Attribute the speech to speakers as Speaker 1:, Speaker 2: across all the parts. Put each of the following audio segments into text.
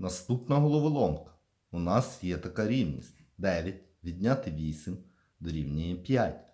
Speaker 1: Наступна головоломка. У нас є така рівність. 9 відняти 8 дорівнює 5.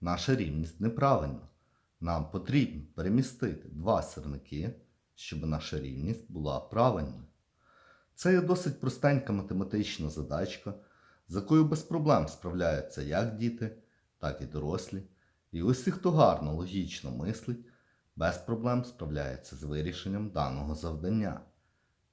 Speaker 1: Наша рівність неправильна. Нам потрібно перемістити два сірники, щоб наша рівність була правильною. Це є досить простенька математична задачка, з якою без проблем справляються як діти, так і дорослі. І усі, хто гарно логічно мислить, без проблем справляється з вирішенням даного завдання.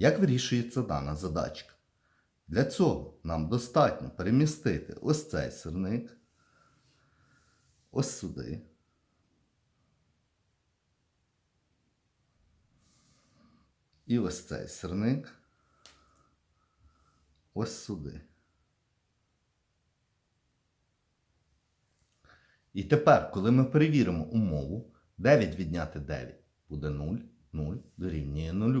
Speaker 1: Як вирішується дана задачка? Для цього нам достатньо перемістити ось цей сирник, ось сюди. І ось цей сирник ось сюди. І тепер, коли ми перевіримо умову, 9 відняти 9 буде 0, 0 дорівнює 0.